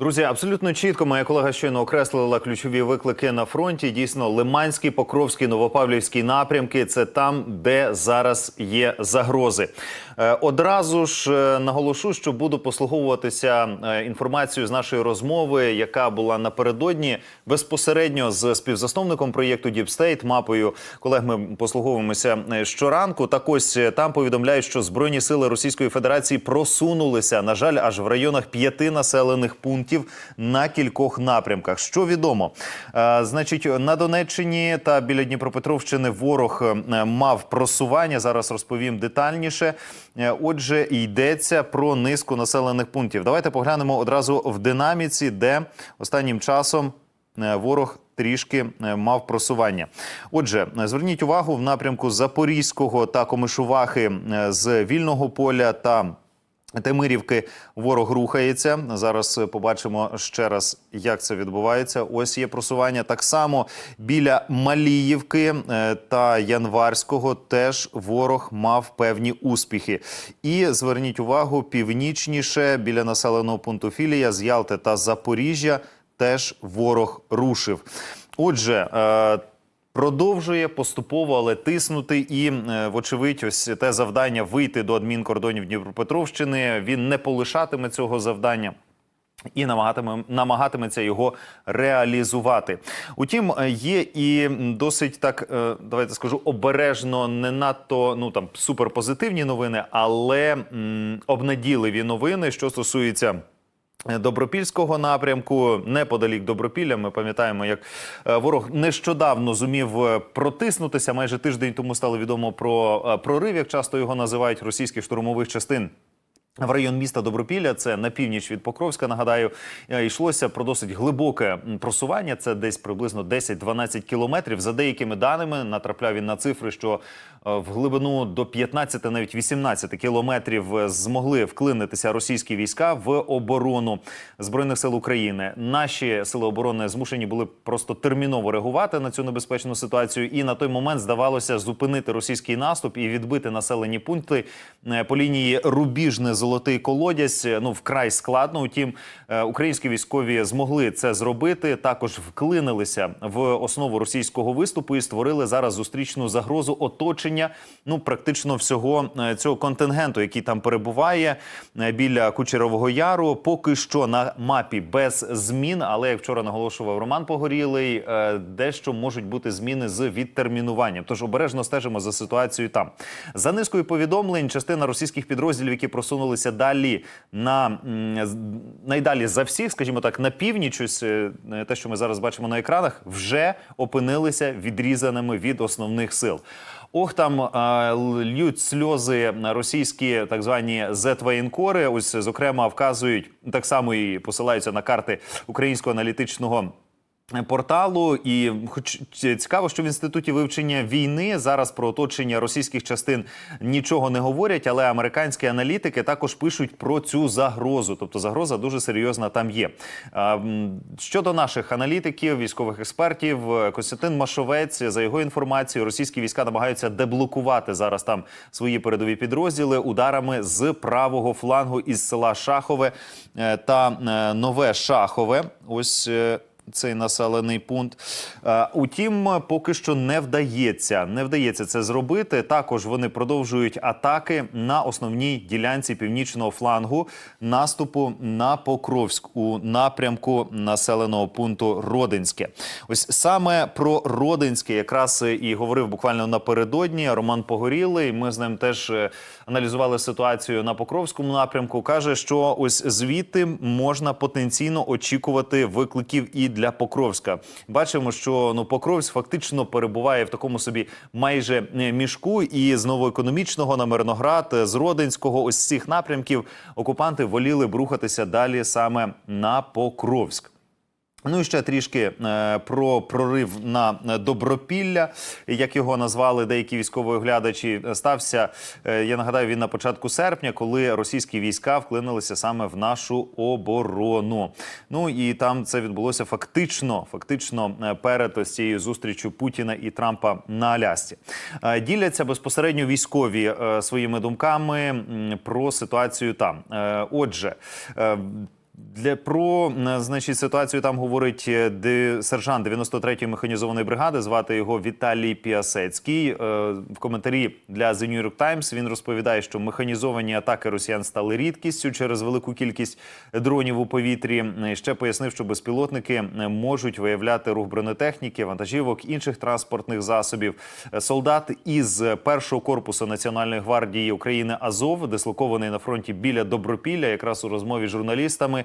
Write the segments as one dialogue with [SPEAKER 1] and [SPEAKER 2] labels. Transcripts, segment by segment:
[SPEAKER 1] Друзі, абсолютно чітко моя колега щойно окреслила ключові виклики на фронті. Дійсно, Лиманський, Покровський, Новопавлівський напрямки це там, де зараз є загрози. Е, Одразу ж е, наголошу, що буду послуговуватися е, інформацією з нашої розмови, яка була напередодні безпосередньо з співзасновником проєкту State, мапою колег. Ми послуговуємося щоранку. Так ось там повідомляють, що збройні сили Російської Федерації просунулися, на жаль, аж в районах п'яти населених пунктів на кількох напрямках. Що відомо, Е, значить, на Донеччині та біля Дніпропетровщини ворог е, мав просування. Зараз розповім детальніше. Е, Отже, йдеться про низку населених пунктів. Давайте поглянемо одразу в динаміці, де останнім часом ворог. Трішки мав просування. Отже, зверніть увагу в напрямку Запорізького та Комишувахи з вільного поля та Темирівки ворог рухається. Зараз е, побачимо ще раз, як це відбувається. Ось є просування. Так само біля Маліївки е, та Январського теж ворог мав певні успіхи. І зверніть увагу, північніше біля населеного пункту Філія з Ялти та Запоріжжя теж ворог рушив. Отже. Продовжує поступово, але тиснути, і е, вочевидь, ось те завдання вийти до адмінкордонів Дніпропетровщини. Він не полишатиме цього завдання. І намагатиме намагатиметься його реалізувати. Утім, е, є і досить так, е, давайте скажу, обережно не надто ну там суперпозитивні новини, але м, обнадійливі новини, що стосується. Добропільського напрямку неподалік Добропілля. Ми пам'ятаємо, як е, ворог нещодавно зумів е, протиснутися. Майже тиждень тому стало відомо про е, прорив, як часто його називають російських штурмових частин. В район міста Добропілля, це на північ від Покровська. Нагадаю, е, йшлося про досить глибоке просування. Це десь приблизно 10-12 кілометрів. За деякими даними натрапляв він на цифри, що е, в глибину до 15, навіть 18 кілометрів е, змогли вклинитися російські війська в оборону збройних сил України. Наші сили оборони змушені були просто терміново реагувати на цю небезпечну ситуацію. І на той момент здавалося зупинити російський наступ і відбити населені пункти по лінії рубіжне золотий колодязь. Ну вкрай складно. Утім, е, українські військові змогли це зробити. Також вклинилися в основу російського виступу і створили зараз зустрічну загрозу оточення. Ну практично всього е, цього контингенту, який там перебуває е, біля Кучерового Яру. Поки що на мапі без змін. Але як вчора наголошував Роман Погорілий, дещо можуть бути зміни з відтермінуванням. Тож обережно стежимо за ситуацією там. За низкою повідомлень, частина російських підрозділів, які просунулися далі на найдалі за всіх, скажімо так, на північ, ось е, те, що ми зараз бачимо на екранах, вже опинилися відрізаними від основних сил. Ох, там а, л- льють сльози російські так звані зет-воєнкори. Ось зокрема вказують так само і посилаються на карти українського аналітичного. Порталу і хоч цікаво, що в інституті вивчення війни зараз про оточення російських частин нічого не говорять, але американські аналітики також пишуть про цю загрозу. Тобто загроза дуже серйозна там є. Щодо наших аналітиків, військових експертів, е, Костянтин Машовець за його інформацією, російські війська намагаються деблокувати зараз там свої передові підрозділи ударами з правого флангу із села Шахове е, та е, Нове Шахове. Ось. Цей населений пункт. Е, Утім, поки що не вдається. Не вдається це зробити. Також вони продовжують атаки на основній ділянці північного флангу наступу на Покровськ у напрямку населеного пункту Родинське. Ось саме про Родинське якраз і говорив буквально напередодні Роман Погорілий. Ми з ним теж е, аналізували ситуацію на Покровському напрямку. каже, що ось звідти можна потенційно очікувати викликів і для Покровська. Бачимо, що ну Покровськ фактично перебуває в такому собі майже е, мішку, і з новоекономічного на Мирноград, е, з Родинського, ось цих напрямків окупанти воліли б рухатися далі саме на Покровськ. Ну і ще трішки е, про прорив на Добропілля, як його назвали деякі військові оглядачі. Стався, е, я нагадаю, він на початку серпня, коли російські війська вклинилися саме в нашу оборону. Ну і там це відбулося фактично, фактично е, перед ось цією зустрічю Путіна і Трампа на Алясці. Діляться безпосередньо військові своїми думками про ситуацію там. Отже. Для про е, значить ситуацію там говорить е, де, сержант 93-ї механізованої бригади. Звати його Віталій Піасецький. Е, В коментарі для The New York Times він розповідає, що механізовані атаки росіян стали рідкістю через велику кількість дронів у повітрі. Ще пояснив, що безпілотники можуть виявляти рух бронетехніки, вантажівок, інших транспортних засобів. Солдат із першого корпусу Національної гвардії України Азов, дислокований на фронті біля Добропілля, якраз у розмові з журналістами.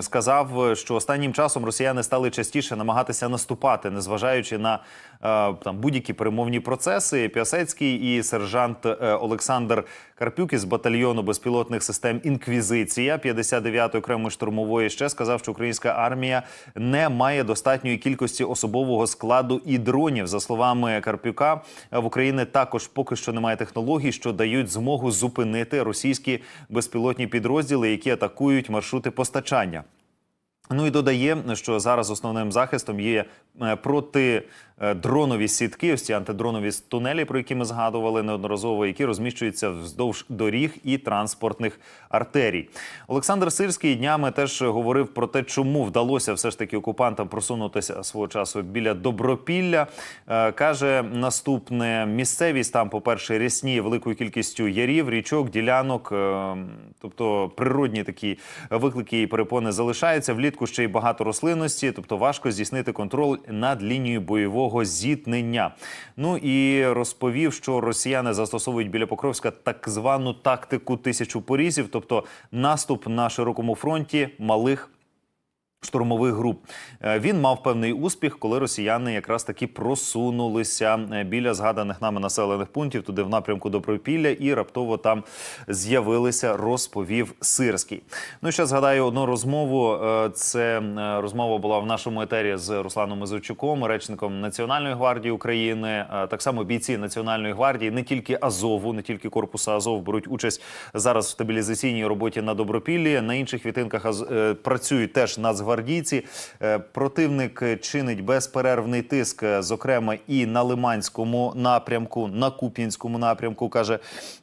[SPEAKER 1] сказав, що останнім часом росіяни стали частіше намагатися наступати, незважаючи на е, там будь-які перемовні процеси. Піасецький і сержант е, Олександр Карпюк із батальйону безпілотних систем Інквізиція 59-ї окремої штурмової ще сказав, що українська армія не має достатньої кількості особового складу і дронів. За словами Карпюка, в Україні також поки що немає технологій, що дають змогу зупинити російські безпілотні підрозділи, які атакують маршрути постачання. Ну і додає, що зараз основним захистом є е, протидронові сітки, ось ці антидронові тунелі, про які ми згадували неодноразово, які розміщуються вздовж доріг і транспортних артерій. Олександр Сирський днями теж говорив про те, чому вдалося все ж таки окупантам просунутися свого часу біля Добропілля. Е, Каже наступне: місцевість там, по-перше, рясніє великою кількістю ярів, річок, ділянок, е, тобто природні такі виклики і перепони залишаються. Влітку ще й багато рослинності, тобто важко здійснити контроль над лінією бойового зіткнення. Ну і розповів, що росіяни застосовують біля Покровська так звану тактику тисячу порізів, тобто наступ на широкому фронті малих. Штурмових груп Е, він мав певний успіх, коли росіяни якраз таки просунулися е, біля згаданих нами населених пунктів, туди в напрямку Добропілля, і раптово там з'явилися, розповів Сирський. Ну ще згадаю одну розмову. Е, Це розмова була в нашому етері з Русланом Мизурчуком, речником Національної гвардії України. Так само бійці Національної гвардії, не тільки Азову, не тільки корпусу Азов беруть участь зараз в стабілізаційній роботі на Добропіллі. На інших е, працюють теж нацгвардійці. Е, Противник чинить безперервний тиск, е, зокрема і на Лиманському напрямку, на Куп'янському напрямку, каже,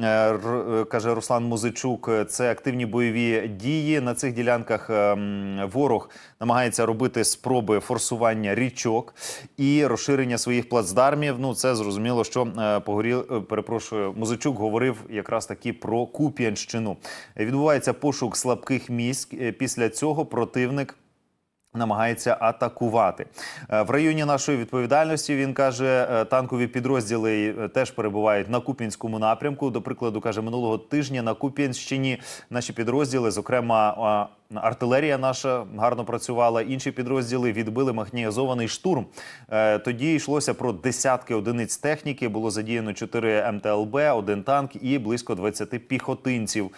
[SPEAKER 1] е, каже Руслан Музичук. Це активні бойові дії. На цих ділянках е, ворог намагається робити спроби форсування річок і розширення своїх плацдармів. Ну це зрозуміло, що погоріл, перепрошую, Музичук говорив якраз таки про Куп'янщину. Відбувається пошук слабких місць. Після цього противник. Намагається атакувати Е, в районі нашої відповідальності. Він каже, е, танкові підрозділи е, теж перебувають на Куп'янському напрямку. До прикладу, каже, минулого тижня на Куп'янщині наші підрозділи, зокрема артилерія наша гарно працювала. Інші підрозділи відбили механізований штурм. Е, Тоді йшлося про десятки одиниць техніки. Було задіяно 4 МТЛБ, один танк і близько 20 піхотинців.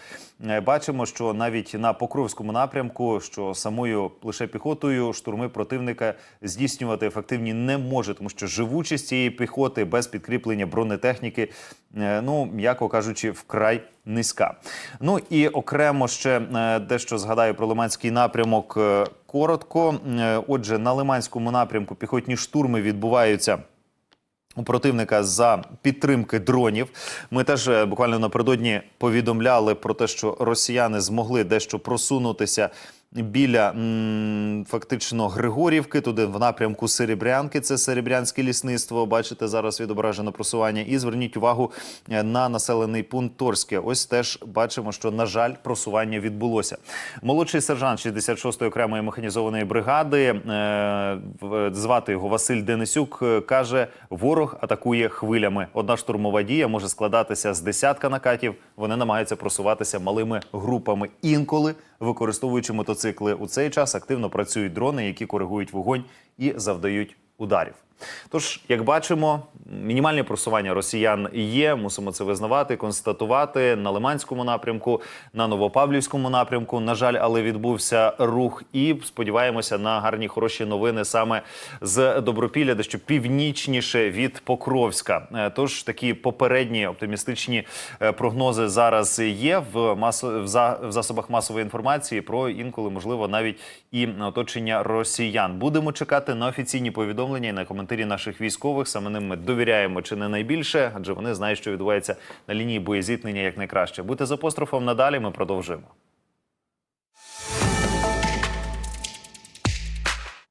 [SPEAKER 1] Е, Бачимо, що навіть на Покровському напрямку, що самою лише піхотою штурми противника здійснювати ефективні не може, тому що живучість цієї піхоти без підкріплення бронетехніки, е, ну м'яко кажучи, вкрай низька. Ну і окремо ще е, дещо згадаю про Лиманський напрямок е, коротко. Е, Отже, на Лиманському напрямку піхотні штурми відбуваються. У противника за підтримки дронів. Ми теж буквально напередодні повідомляли про те, що росіяни змогли дещо просунутися біля фактично Григорівки, туди в напрямку Серебрянки. Це Серебрянське лісництво. Бачите, зараз відображено просування. І зверніть увагу е, на населений пункт Торське. Ось теж бачимо, що на жаль просування відбулося. Молодший сержант 66-ї окремої механізованої бригади, е, звати його Василь Денисюк, е, каже: ворог атакує хвилями. Одна штурмова дія може складатися з десятка накатів. Вони намагаються просуватися малими групами, інколи використовуючи мотоцикли. У цей час активно працюють дрони, які коригують вогонь і завдають ударів. Тож, як бачимо, мінімальне просування росіян є. Мусимо це визнавати, констатувати на Лиманському напрямку, на Новопавлівському напрямку. На жаль, але відбувся рух, і сподіваємося на гарні хороші новини саме з Добропілля, дещо північніше від Покровська. Е, Тож такі попередні оптимістичні е, прогнози зараз є в за, в засобах масової інформації про інколи можливо навіть і оточення росіян. Будемо чекати на офіційні повідомлення і на коментарі наших військових. Саме ним ми довіряємо чи не найбільше, адже вони знають, що відбувається на лінії боєзіткнення як найкраще. Бути з апострофом надалі. Ми продовжуємо.